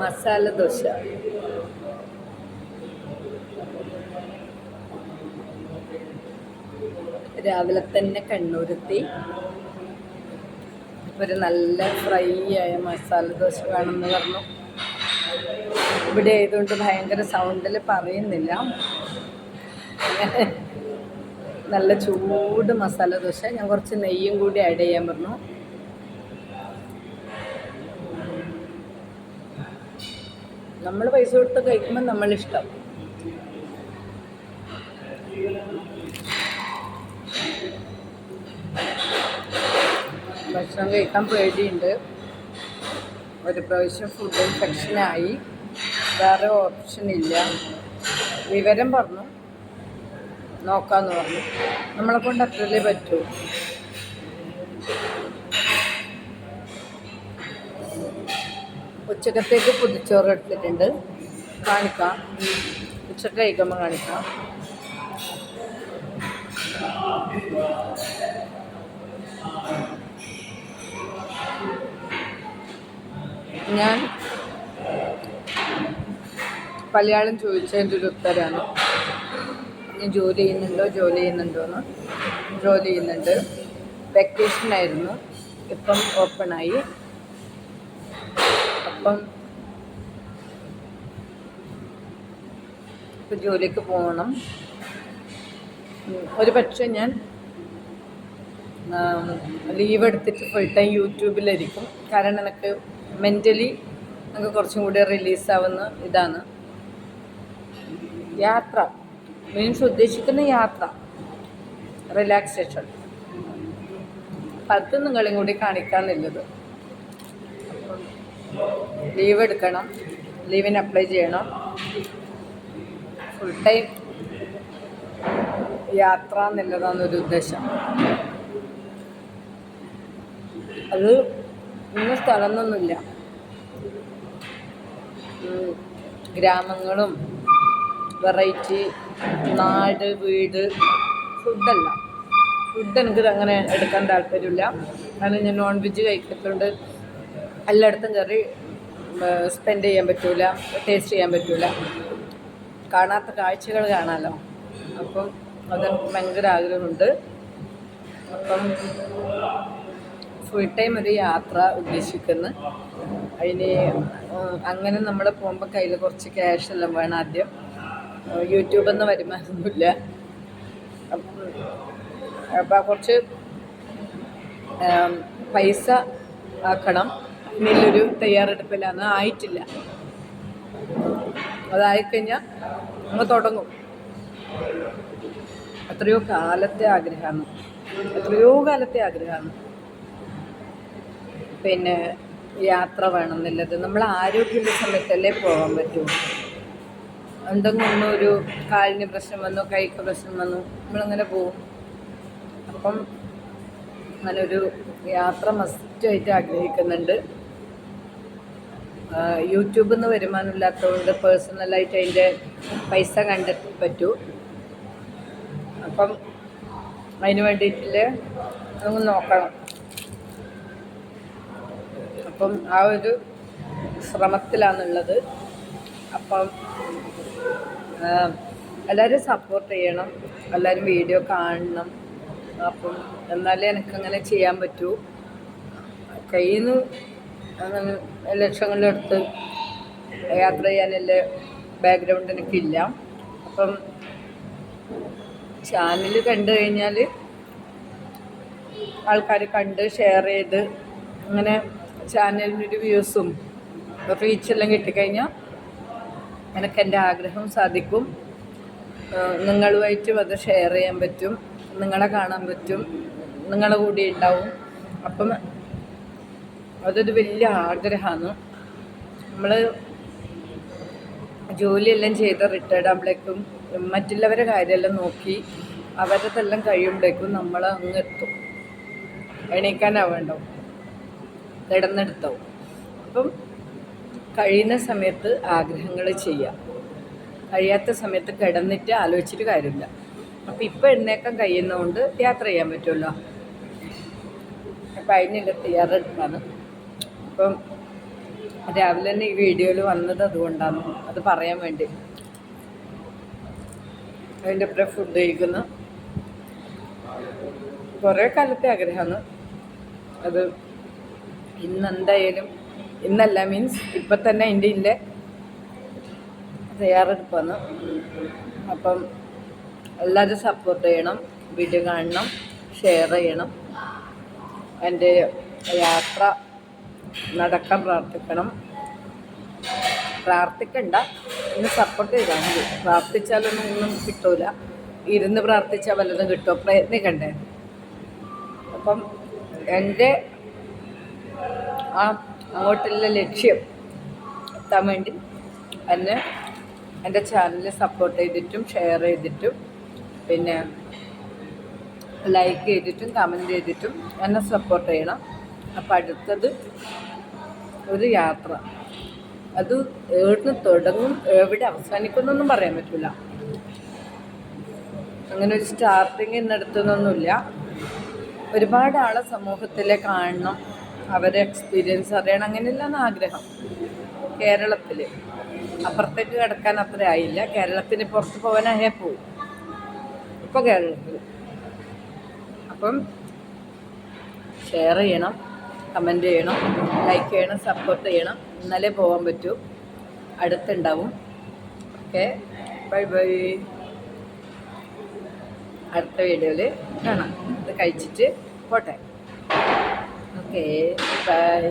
മസാല ദോശ. രാവിലെ തന്നെ കണ്ണൂരെത്തി. ഒരു നല്ല ഫ്രൈ ആയ മസാല ദോശ വേണമെന്ന് പറഞ്ഞു. ഇവിടെ ആയതുകൊണ്ട് ഭയങ്കര സൗണ്ടിൽ പറയുന്നില്ല. നല്ല ചൂട് മസാല ദോശ. ഞാൻ കുറച്ച് നെയ്യും കൂടി ആഡ് ചെയ്യാൻ പറഞ്ഞു. നമ്മൾ പൈസ കൊടുത്ത് കഴിക്കുമ്പോൾ നമ്മളിഷ്ടം. ഭക്ഷണം കഴിക്കാൻ പേടിയുണ്ട്. ഒരു പ്രാവശ്യം ഫുഡ് ഇൻഫെക്ഷനായി വേറെ ഓപ്ഷൻ ഇല്ല. വിവരം പറഞ്ഞു. നോക്കാമെന്ന് പറഞ്ഞു. നമ്മളെ കൊണ്ട് അത്രയല്ലേ പറ്റൂ. ഉച്ചക്കത്തേക്ക് പുതിച്ചോറ് എടുത്തിട്ടുണ്ട്. കാണിക്കാം. ഉച്ചയ്ക്ക് കഴിക്കുമ്പോൾ കാണിക്കാം. ഞാൻ പലയാളും ചോദിച്ചതിന്റെ ഒരു ഉത്തരമാണ് ഞാൻ ജോലി ചെയ്യുന്നുണ്ടോ? ജോലി ചെയ്യുന്നുണ്ടോ എന്ന്. ജോലി ചെയ്യുന്നുണ്ട്. വെക്കേഷനായിരുന്നു ഇപ്പം ഓപ്പണായി അപ്പം ജോലിക്ക് പോകണം. ഒരു പക്ഷേ ഞാൻ ലീവ് എടുത്തിട്ട് ഫുൾ ടൈം യൂട്യൂബിലായിരിക്കും കാരണം എനിക്ക് മെന്റലി നമുക്ക് കുറച്ചും കൂടി റിലീസാവുന്ന ഇതാണ്. യാത്ര. മീൻസ് ഉദ്ദേശിക്കുന്ന യാത്ര. റിലാക്സേഷൻ അത് നിങ്ങളെയും കൂടി കാണിക്കാന്നുള്ളത്. ലീവ് എടുക്കണം. ലീവിന് അപ്ലൈ ചെയ്യണം. ഫുൾ ടൈം യാത്ര എന്നുള്ളതാണ് ഒരു ഉദ്ദേശം. അത് ഇന്ന സ്ഥലമൊന്നുമില്ല. ഗ്രാമങ്ങളും വെറൈറ്റി നാട് വീട് ഫുഡല്ല ഫുഡ് എനിക്ക് അങ്ങനെ എടുക്കാൻ താല്പര്യമില്ല. കാരണം ഞാൻ നോൺ വെജ് കഴിക്കുന്നുണ്ട് എല്ലായിടത്തും കയറി സ്പെൻഡ് ചെയ്യാൻ പറ്റില്ല ടേസ്റ്റ് ചെയ്യാൻ പറ്റില്ല കാണാത്ത കാഴ്ചകൾ കാണാമല്ലോ അപ്പം അതെനിക്ക് ഭയങ്കര ആഗ്രഹമുണ്ട്. അപ്പം ഫുൾ ടൈം ഒരു യാത്ര ഉദ്ദേശിക്കുന്നു. അതിന് അങ്ങനെ നമ്മൾ പോകുമ്പോൾ കയ്യിൽ കുറച്ച് ക്യാഷ് എല്ലാം വേണം ആദ്യം. യൂട്യൂബെന്ന് വരുമാനമൊന്നുമില്ല. അപ്പം കുറച്ച് പൈസ ആക്കണം. എന്നൊരു തയ്യാറെടുപ്പിലാണ്. ആയിട്ടില്ല. അതായിക്കഴിഞ്ഞാൽ നമ്മൾ തുടങ്ങും. എത്രയോ കാലത്തെ ആഗ്രഹമാണ്. എത്രയോ കാലത്തെ ആഗ്രഹമാണ്. പിന്നെ യാത്ര വേണം എന്നുള്ളത് നമ്മൾ ആരോഗ്യമുള്ള സമയത്തല്ലേ പോകാൻ പറ്റൂ. എന്തെങ്കിലും ഒരു കാലിന് പ്രശ്നം വന്നു കൈക്ക് പ്രശ്നം വന്നു നമ്മളങ്ങനെ പോകും അപ്പം അങ്ങനൊരു യാത്ര മസ്റ്റായിട്ട് ആഗ്രഹിക്കുന്നുണ്ട്. യൂട്യൂബിൽ നിന്ന് വരുമാനമില്ലാത്തതുകൊണ്ട് പേഴ്സണലായിട്ട് അതിന്റെ പൈസ കണ്ടെത്തി പറ്റൂ. അപ്പം അതിന് വേണ്ടിയിട്ട് നമുക്ക് നോക്കണം. അപ്പം ആ ഒരു ശ്രമത്തിലാണുള്ളത്. അപ്പം എല്ലാവരും സപ്പോർട്ട് ചെയ്യണം. എല്ലാവരും വീഡിയോ കാണണം. അപ്പം എന്നാലേ എനിക്കങ്ങനെ ചെയ്യാൻ പറ്റൂ. കയ്യിൽ നിന്ന് അങ്ങനെ ലക്ഷങ്ങളെടുത്ത് യാത്ര ചെയ്യാനുള്ള ബാക്ക്ഗ്രൗണ്ട് എനിക്കില്ല. അപ്പം ചാനൽ കണ്ടു കഴിഞ്ഞാൽ ആൾക്കാർ കണ്ട് ഷെയർ ചെയ്ത് അങ്ങനെ ചാനലിനൊരു വ്യൂസും റീച്ചെല്ലാം കിട്ടിക്കഴിഞ്ഞാൽ എനിക്ക് എന്റെ ആഗ്രഹം സാധിക്കും. നിങ്ങളുമായിട്ടും അത് ഷെയർ ചെയ്യാൻ പറ്റും. നിങ്ങളെ കാണാൻ പറ്റും. നിങ്ങളെ കൂടി ഉണ്ടാവും. അപ്പം അതൊരു വലിയ ആഗ്രഹമാണ്. നമ്മൾ ജോലിയെല്ലാം ചെയ്ത് റിട്ടയർഡ് ആകുമ്പോഴേക്കും മറ്റുള്ളവരെ കാര്യമെല്ലാം നോക്കി അവരതെല്ലാം കഴിയുമ്പോഴേക്കും നമ്മൾ അങ്ങ് എത്തും. എണീക്കാനാവേണ്ടോ കിടന്നെടുത്താവും അപ്പം കഴിയുന്ന സമയത്ത് ആഗ്രഹങ്ങൾ ചെയ്യാം. കഴിയാത്ത സമയത്ത് കിടന്നിട്ട് ആലോചിച്ചിട്ട് കാര്യമില്ല. അപ്പം ഇപ്പം എഴുന്നേക്കാൻ കഴിയുന്നതുകൊണ്ട് യാത്ര ചെയ്യാൻ പറ്റുമല്ലോ അപ്പം അതിനുള്ള തയ്യാറെടുപ്പാണ്. അപ്പം രാവിലെ തന്നെ ഈ വീഡിയോയിൽ വന്നത് അതുകൊണ്ടാണ്. അത് പറയാൻ വേണ്ടി. അതിന്റെ അപ്പുറം ഫുഡ് കഴിക്കുന്നു. കുറേ കാലത്തെ ആഗ്രഹമാണ്. അത് ഇന്നെന്തായാലും ഇന്നല്ല മീൻസ് ഇപ്പം തന്നെ എന്റെ ഇല്ലേ. തയ്യാറെടുപ്പാണ്. അപ്പം എല്ലാവരും സപ്പോർട്ട് ചെയ്യണം വീഡിയോ കാണണം ഷെയർ ചെയ്യണം. എന്റെ യാത്ര നടക്കാൻ പ്രാർത്ഥിക്കണം. പ്രാർത്ഥിക്കണ്ട. ഇന്ന് സപ്പോർട്ട് ചെയ്താൽ മതി. പ്രാർത്ഥിച്ചാലൊന്നും ഒന്നും കിട്ടൂല. ഇരുന്ന് പ്രാർത്ഥിച്ചാൽ വല്ലതും കിട്ടുമോ പ്രയത്നിക്കണ്ടേ. അപ്പം എന്റെ ആ അങ്ങോട്ടുള്ള ലക്ഷ്യം എത്താൻ വേണ്ടി എന്നെ എന്റെ ചാനൽ സപ്പോർട്ട് ചെയ്തിട്ടും ഷെയർ ചെയ്തിട്ടും പിന്നെ ലൈക്ക് ചെയ്തിട്ടും കമന്റ് ചെയ്തിട്ടും എന്നെ സപ്പോർട്ട് ചെയ്യണം. അപ്പം അടുത്തത് ഒരു യാത്ര. അത് എവിടുന്ന് തുടങ്ങും എവിടെ അവസാനിക്കുന്നൊന്നും പറയാൻ പറ്റില്ല അങ്ങനെ ഒരു സ്റ്റാർട്ടിങ് ഇന്നടുത്തൊന്നുമില്ല ഒരുപാട് ആളെ സമൂഹത്തിലെ കാണണം അവരെ എക്സ്പീരിയൻസ് അറിയണം അങ്ങനെയല്ലാന്ന് ആഗ്രഹം. കേരളത്തിൽ അപ്പുറത്തേക്ക് കിടക്കാൻ അത്ര ആയില്ല. കേരളത്തിന് പുറത്ത് പോകാനായേ പോവും. ഇപ്പോൾ കേരളത്തിൽ അപ്പം ഷെയർ ചെയ്യണം. കമന്റ് ചെയ്യണം ലൈക്ക് ചെയ്യണം സപ്പോർട്ട് ചെയ്യണം. എന്നാലേ പോകാൻ പറ്റൂ. അടുത്തുണ്ടാവും. ഓക്കെ ബൈ ബൈ അടുത്ത വീഡിയോയിൽ കാണാം. ഇത് കഴിച്ചിട്ട് പോട്ടെ. Okay bye